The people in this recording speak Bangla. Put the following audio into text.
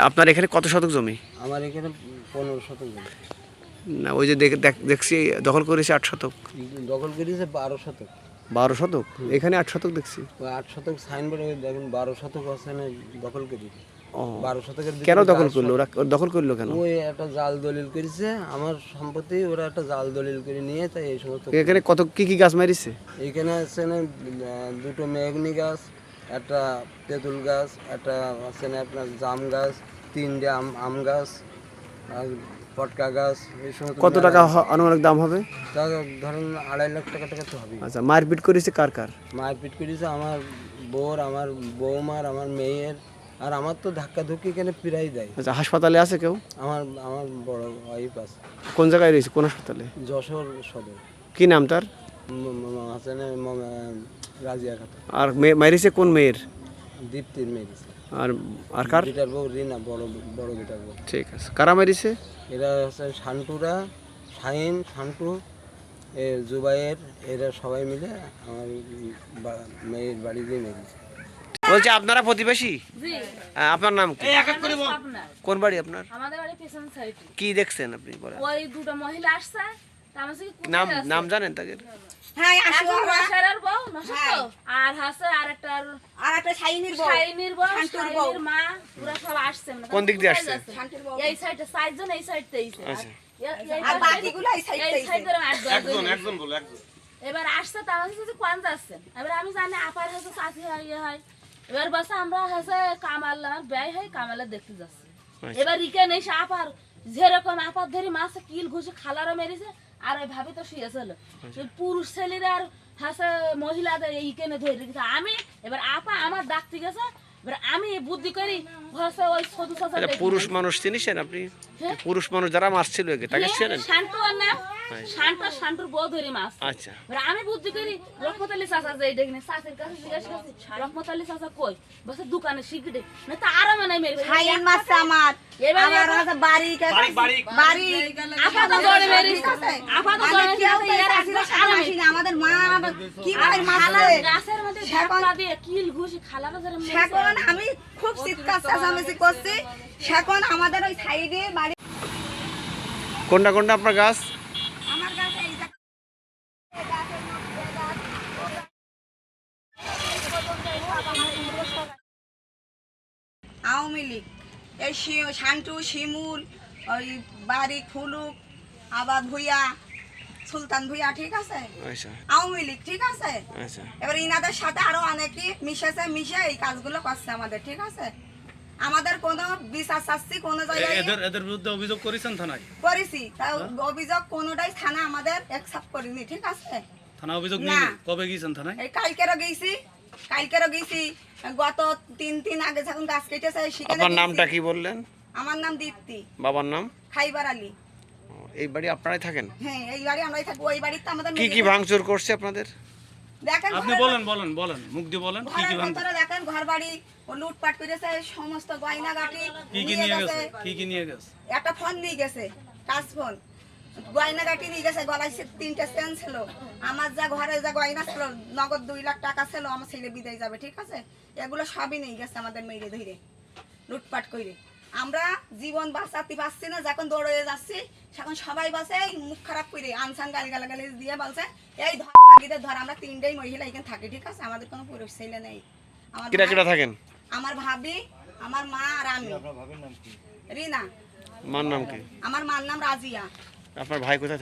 আপনার এখানে কত শতক জমি? আমার এখানে পনেরো শতক জমি। না ওই যে দেখ- দেখ- দেখছি দখল করেছে আট শতক। দখল করেছে বারো শতক। বারো শতক? এখানে আট শতক দেখছি। ওই আট শতক সাইনবোর্ড দেখুন বারো শতক আছে না দখল করেছে বারো শতকের কেন দখল করল? ওরা দখল করল কেন? ওই একটা জাল দলিল করেছে আমার সম্পত্তি ওরা একটা জাল দলিল করে নিয়ে তাই এই সমস্ত এখানে কত কি কি গাছ মারিছে? এইখানে আছে না দুটো মেঘনি গাছ একটা তেঁতুল গাছ একটা আছে না আপনার জাম গাছ তিনটে আম আম গাছ আর পটকা গাছ এই সমস্ত কত টাকা হ- আনুমানিক দাম হবে? তা ধরেন আড়াই লাখ টাকা টাকা তো হবে আচ্ছা মারপিট করেছে কার কার? মারপিট করেছে আমার বোর আমার বৌমার আমার মেয়ের আর আমার তো ধাক্কা ধুক্কি এখানে প্রায় দেয়। আচ্ছা হাসপাতালে আছে কেউ? আমার আমার বড় ওয়াইফ আছে। কোন জায়গায় রয়েছে? কোন হাসপাতালে? যশোর সদর। কি নাম তার? ম- ম- আছে না ম- আর মেয়ে মারিছে কোন মেয়ের? দীপ্তির মেয়েছে আর আর কার? বিটার বউ রিনা বড় বড় বিটার বউ। ঠিক আছে। কারা মারিছে এরা হচ্ছে শান্টুরা শাহিন শান্টু এ জুবাইয়ের এরা সবাই মিলে আমার মেয়ের বাড়িতে মেরেছে বলছি আপনারা প্রতিবেশী? হ্যাঁ, আপনার নাম কি? কোন বাড়ি আপনার? বাড়ি কি দেখছেন আপনি নাম নাম জানেন তাদের? একজন নশারের বউ নশার তো আর হাসে আর একটা আর একটা শাইনির বউ শাইনির বউ শাইনির মা ওরা সব আসছে মানে কোন দিক দিয়ে আসছে? যাচ্ছে? এই সাইডে চারজন এই সাইড তেইছে আচ্ছা। আর বাকিগুলো এই side তেইছে। সাইড ধরে একজন একজন বলে একজন। এবার আসছে তার হচ্ছে কোন যাচ্ছেন এবার আমি জানি আপার হচ্ছে চাষি হয় ইয়ে হয়। এবার বসে আমরা হচ্ছে কামাল ব্যয় হয় কামালে দেখতে যাচ্ছি। আচ্ছা। এবার রিকে নেই সে আপার যেরকম আপার ধরি মাছ কিল ঘুষে খালারও মেরেছে আর ওই ভাবি তো শুয়েছিল আচ্ছা। পুরুষ ছেলেরা আর হাসা মহিলাদের এই কেনে ধরে রেখেছে। আমি এবার আপা আমার ডাকতে গেছে এবার আমি বুদ্ধি করি হসে ওই সদু পুরুষ মানুষ চিনিছেন আপনি? হ্যাঁ। পুরুষ মানুষ যারা মারছিল তাকে চেনেন? শান্ত নাম। শান্ত শান্তুর বউ ধরি মাছ। আচ্ছা। আমি বুদ্ধি করি রহমত আলী চাচা যে দেখনি চাষের কাছে জিজ্ঞাসা করছি রহমত আলী চাচা কই? বসে দোকানে শিখে না তো আরামে নাই মেরে ফেলেছে। মাছ আমার। আমার এবার- বাড়ি বাড়ি বাড়ি। আপা তো দৌড়ে মেরে আপা তো মেরে তো এর আসিনা, একদম সামনে আরামে। আসিনা। আমাদের মা কি করে মাছ গাছের মধ্যে সেখন- দিয়ে কিল ঘুষি খালারও ধরে মেরেছে। আমি খুব চিৎকার চেঁচামেচি করছি। সেখন আমাদের ওই সাইডে বাড়ি কোনটা কোনটা আপনার গাছ আমার কাছে এই যে- আওয়ামী লীগ। এই শি- শান্টু শিমুল ওই বাড়ি ফুলুক আবার ভুইয়া সুলতান ভুইয়া ঠিক আছে? আচ্ছা। আওয়ামী লীগ ঠিক আছে? আচ্ছা। এবার ইনাদের সাথে আরও অনেকে মিশেছে মিশে এই কাজগুলো করছে আমাদের ঠিক আছে? আমাদের কোনো বিচার চাচ্ছি কোনো জায়গায় এদের এদের বিরুদ্ধে অভিযোগ করেছেন থানায়? করেছি। তা অভিযোগ কোনোটাই থানা আমাদের অ্যাকসেপ্ট করিনি ঠিক আছে? থানা অভিযোগ না। কবে গিয়েছেন থানায়? এই কালকেরও গেছি কালকেরও গেছি গত তিন দিন আগে যখন গাছ কেটেছে সেখানে আপনার নামটা কি বললেন? আমার নাম দীপ্তি। বাবার নাম? খাইবার আলী। এই বাড়ি আপনারাই থাকেন? হ্যাঁ এই বাড়ি আমরাই থাকব। ওই বাড়িতে আমাদের কি কি ভাঙচুর করছে আপনাদের? দেখেন আপনি বলেন বলেন বলেন মুখ দিয়ে বলেন কি কি ভেতরে দেখেন ঘর বাড়ি ও লুটপাট করেছে সমস্ত গয়না গাটি কি কি নিয়ে গেছে। কি কি নিয়ে গেছে? একটা ফোন নিয়ে গেছে টাচ ফোন। গয়না গাটি নিয়ে গেছে গলায় সে তিনটে সেন ছিল। আমার যা ঘরে যা গয়না ছিল নগদ দুই লাখ টাকা ছিল আমার ছেলে বিদায় যাবে ঠিক আছে? এগুলো সবই নিয়ে গেছে আমাদের মেয়েরে ধরে লুটপাট করে আমরা জীবন বাঁচাতে পারছি না যখন দৌড়ে যাচ্ছি এখন সবাই বসে এই মুখ খারাপ করে আনসান গালি গালাগালি দিয়ে বলছে এই ধর ধর আমরা তিনটেই মহিলা এখানে থাকি ঠিক আছে? আমাদের কোনো পুরুষ ছেলে নেই। আমার থাকেন? আমার ভাবি আমার মা আর আমি। রিনা। মার নাম কি? আমার মার নাম রাজিয়া। আপনার ভাই কোথায়?